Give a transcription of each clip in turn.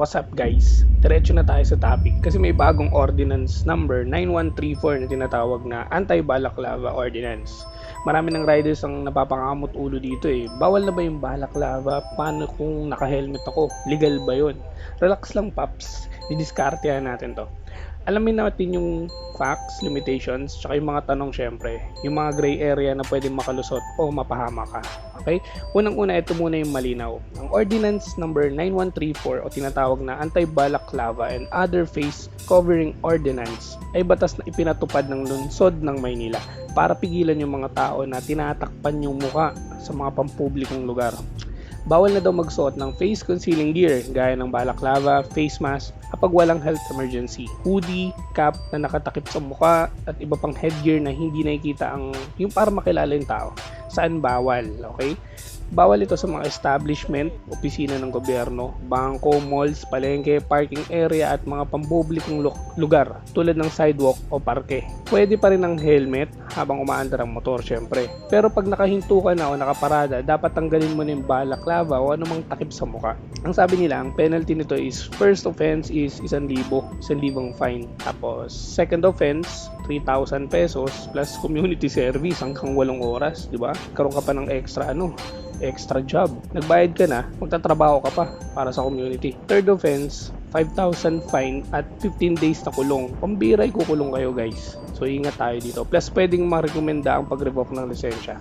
What's up guys? Diretso na tayo sa topic kasi may bagong ordinance number 9134 na tinatawag na Anti-Balaklava Ordinance. Marami ng riders ang napapangamot ulo dito eh. Bawal na ba yung balaklava? Paano kung naka-helmet ako? Legal ba yun? Relax lang paps. Didiskartehan natin to. Alamin natin yung facts, limitations, tsaka yung mga tanong syempre. Yung mga gray area na pwedeng makalusot o mapahama ka. Okay? Unang-una, ito muna yung malinaw. Ang Ordinance number 9134 o tinatawag na Anti-Balaklava and Other Face Covering Ordinance ay batas na ipinatupad ng lungsod ng Maynila para pigilan yung mga tao na tinatakpan yung muka sa mga pampublikong lugar. Bawal na daw magsuot ng face concealing gear gaya ng balaklava, face mask kapag walang health emergency, hoodie, cap na nakatakip sa mukha at iba pang headgear na hindi nakikita ang yung para makilala yung tao. Saan bawal, okay? Bawal ito sa mga establishment, opisina ng gobyerno, bangko, malls, palengke, parking area at mga pampublikong lu- lugar tulad ng sidewalk o parke. Pwede pa rin ang helmet habang umaandar ang motor syempre. Pero pag nakahinto ka na o nakaparada, dapat tanggalin mo na yung balaklava o anumang takip sa muka. Ang sabi nila, ang penalty nito is first offense is 1,000, 1,000 fine. Tapos second offense, 3,000 pesos plus community service hanggang 8 oras, di ba? Karoon ka pa ng extra ano, extra job. Nagbayad ka na, magtatrabaho ka pa para sa community. Third offense, 5,000 fine at 15 days na kulong. Pambira kukulong kayo guys. So ingat tayo dito. Plus pwedeng marekomenda ang pag-revoke ng lisensya.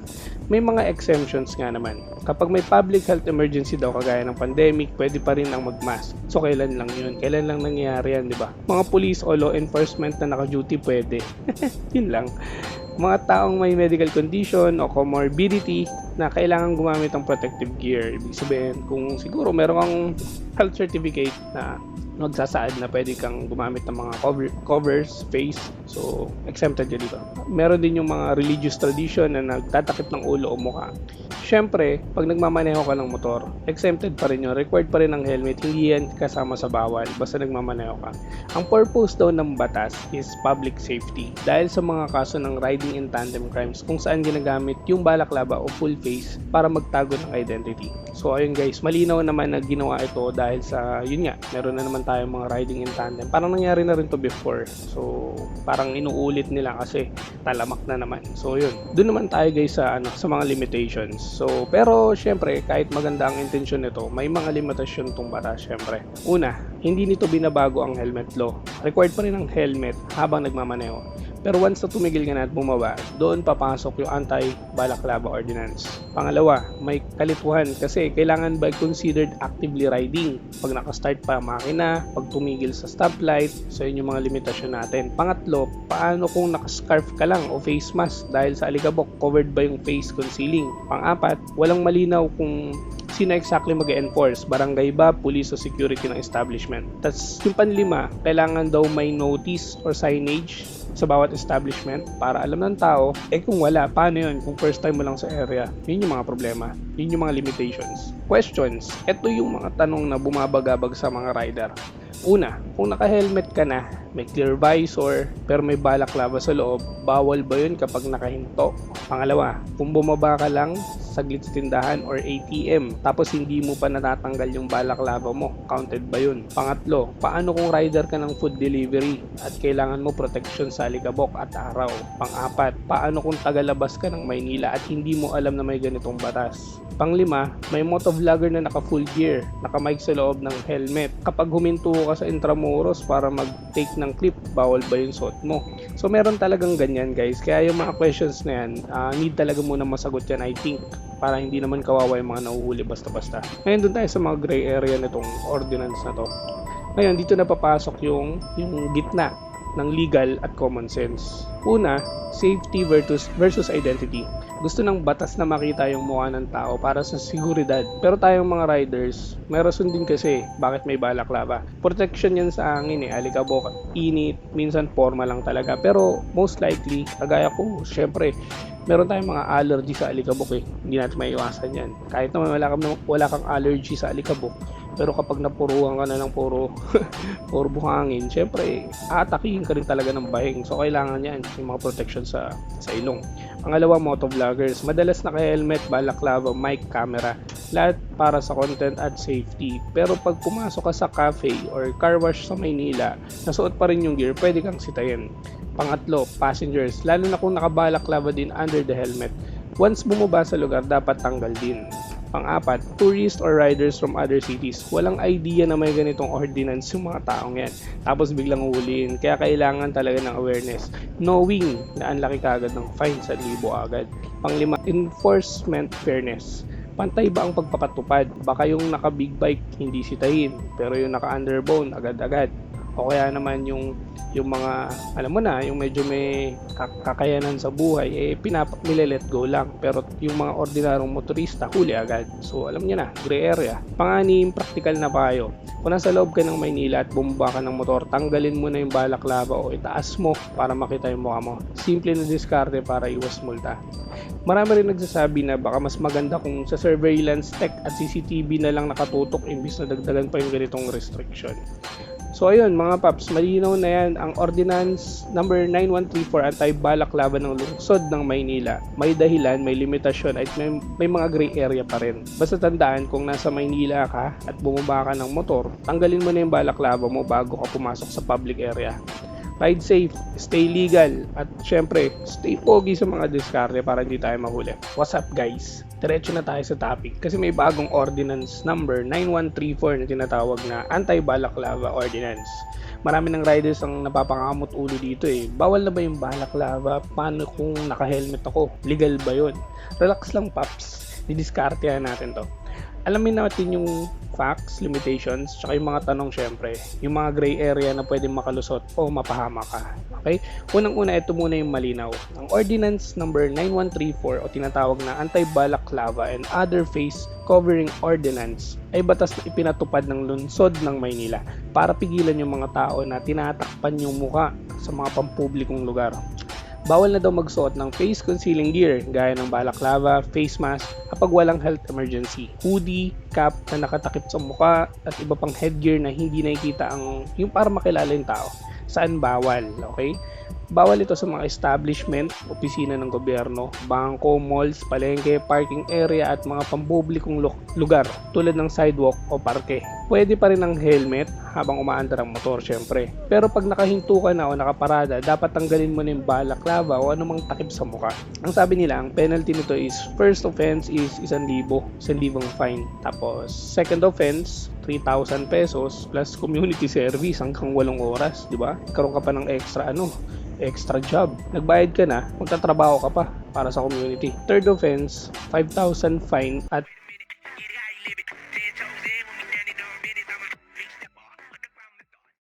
May mga exemptions nga naman. Kapag may public health emergency daw kagaya ng pandemic, pwede pa rin ang mag-mask. So kailan lang yun? Kailan lang nangyayari yan, di ba? Mga police o law enforcement na naka-duty pwede. yun lang mga taong may medical condition o comorbidity na kailangan gumamit ng protective gear. Ibig sabihin, kung siguro meron kang health certificate na magsasaad na pwede kang gumamit ng mga cover, covers, face. So, exempted ka dito. Meron din yung mga religious tradition na nagtatakip ng ulo o mukha. Siyempre, pag nagmamaneho ka ng motor, exempted pa rin yun. Required pa rin ng helmet. Hindi yan kasama sa bawal. Basta nagmamaneho ka. Ang purpose daw ng batas is public safety. Dahil sa mga kaso ng riding in tandem crimes kung saan ginagamit yung balaklava o full face para magtago ng identity. So ayun guys, malinaw naman na ginawa ito dahil sa, yun nga, meron na naman tayong mga riding in tandem. Parang nangyari na rin to before. So parang inuulit nila kasi talamak na naman. So yun, doon naman tayo guys sa, ano, sa mga limitations. So pero syempre, kahit maganda ang intensyon nito, may mga limitasyon tong batas syempre. Una, hindi nito binabago ang helmet law. Required pa rin ang helmet habang nagmamaneho. Pero once na tumigil ka na at bumaba, doon papasok yung anti-balaklava ordinance. Pangalawa, may kalituhan kasi kailangan ba considered actively riding? Pag nakastart pa makina, pag tumigil sa stoplight, so yun yung mga limitasyon natin. Pangatlo, paano kung nakascarf ka lang o face mask dahil sa alikabok, covered ba yung face concealing? Pangapat, walang malinaw kung sino exactly mag-enforce, barangay ba, police o security ng establishment. Tapos yung panlima, kailangan daw may notice or signage sa bawat establishment para alam ng tao, eh kung wala, paano yun kung first time mo lang sa area? Yun yung mga problema. Yun yung mga limitations. Questions. Ito yung mga tanong na bumabagabag sa mga rider. Una, kung naka-helmet ka na, may clear visor, pero may balaklava sa loob, bawal ba yun kapag nakahinto? Pangalawa, kung bumaba ka lang saglit sa tindahan or ATM, tapos hindi mo pa natatanggal yung balaklava mo, counted ba yun? Pangatlo, paano kung rider ka ng food delivery at kailangan mo protection sa alikabok at araw? Pang-apat, paano kung tagalabas ka ng Maynila at hindi mo alam na may ganitong batas? Panglima, may motovlogger na naka full gear, naka-mic sa loob ng helmet. Kapag huminto ka sa Intramuros para mag-take ng clip, bawal ba yung suot mo? So meron talagang ganyan guys. Kaya yung mga questions na yan, uh, need talaga muna masagot yan I think para hindi naman kawawa yung mga nahuhuli basta-basta. Ngayon dun tayo sa mga gray area nitong ordinance na to. Ngayon dito na papasok yung, yung gitna ng legal at common sense. Una, safety versus, versus identity. Gusto ng batas na makita yung mukha ng tao para sa seguridad. Pero tayong mga riders, may rason din kasi bakit may balaklava. Protection yan sa hangin eh, alikabok, init, minsan forma lang talaga. Pero most likely, kagaya ko, syempre, meron tayong mga allergy sa alikabok eh. Hindi natin maiwasan yan. Kahit naman wala kang, wala kang allergy sa alikabok, Pero kapag napuruhan ka na ng puro, puro buhangin, syempre, aatakihin ka rin talaga ng bahing. So, kailangan yan, yung mga protection sa, sa ilong. Pangalawa, motovloggers. Madalas naka-helmet, balaklava, mic, camera. Lahat para sa content at safety. Pero pag pumasok ka sa cafe or car wash sa Maynila, nasuot pa rin yung gear, pwede kang sitayin. Pangatlo, passengers. Lalo na kung nakabalaklava din under the helmet. Once bumaba sa lugar, dapat tanggal din. Pang-apat, tourists or riders from other cities. Walang idea na may ganitong ordinance yung mga taong yan. Tapos biglang uhulihin. Kaya kailangan talaga ng awareness. Knowing na ang laki kagad ng fine sa libo agad. Panglima, enforcement fairness. Pantay ba ang pagpapatupad? Baka yung naka big bike hindi sitahin, pero yung naka underbone agad-agad. O kaya naman yung yung mga alam mo na, yung medyo may kak- kakayanan sa buhay eh pinap nile-let go lang. Pero yung mga ordinaryong motorista huli agad. So alam niyo na, gray area. Panganim, practical na payo. Kung nasa loob ka ng Maynila at bumaba ka ng motor, tanggalin mo na yung balaklava o itaas mo para makita yung mukha mo. Simple na diskarte para iwas multa. Marami rin nagsasabi na baka mas maganda kung sa surveillance tech at CCTV na lang nakatutok imbis na dagdagan pa yung ganitong restriction. So ayun mga paps, malinaw na yan ang Ordinance number 9134 anti-balaklava ng lungsod ng Maynila. May dahilan, may limitasyon at may, may mga gray area pa rin. Basta tandaan kung nasa Maynila ka at bumaba ka ng motor, tanggalin mo na yung balaklava mo bago ka pumasok sa public area. Ride safe, stay legal, at syempre, stay pogi sa mga diskarte para hindi tayo mahuli. What's up guys? Diretso na tayo sa topic kasi may bagong ordinance number 9134 na tinatawag na Anti-Balaklava Ordinance. Marami ng riders ang napapangamot ulo dito eh. Bawal na ba yung balaklava? Paano kung naka-helmet ako? Legal ba yun? Relax lang paps. Didiskartehan natin to. Alamin natin yung facts, limitations, tsaka yung mga tanong syempre. Yung mga gray area na pwedeng makalusot o mapahama ka. Okay? Unang-una, ito muna yung malinaw. Ang Ordinance number 9134 o tinatawag na Anti-Balaklava and Other Face Covering Ordinance ay batas na ipinatupad ng lungsod ng Maynila para pigilan yung mga tao na tinatakpan yung muka sa mga pampublikong lugar. Bawal na daw magsuot ng face concealing gear gaya ng balaklava, face mask kapag walang health emergency. Hoodie, cap na nakatakip sa mukha at iba pang headgear na hindi nakikita ang yung para makilala yung tao. Saan bawal, okay? Bawal ito sa mga establishment, opisina ng gobyerno, bangko, malls, palengke, parking area at mga pampublikong lu- lugar tulad ng sidewalk o parke. Pwede pa rin ang helmet habang umaandar ang motor syempre. Pero pag nakahinto ka na o nakaparada, dapat tanggalin mo na yung balaklava o anumang takip sa mukha. Ang sabi nila, ang penalty nito is first offense is 1,000, 1,000 fine. Tapos second offense, 3,000 pesos plus community service hanggang 8 oras, di ba? Karoon ka pa ng extra ano, extra job. Nagbayad ka na, magtatrabaho ka pa para sa community. Third offense, 5,000 fine at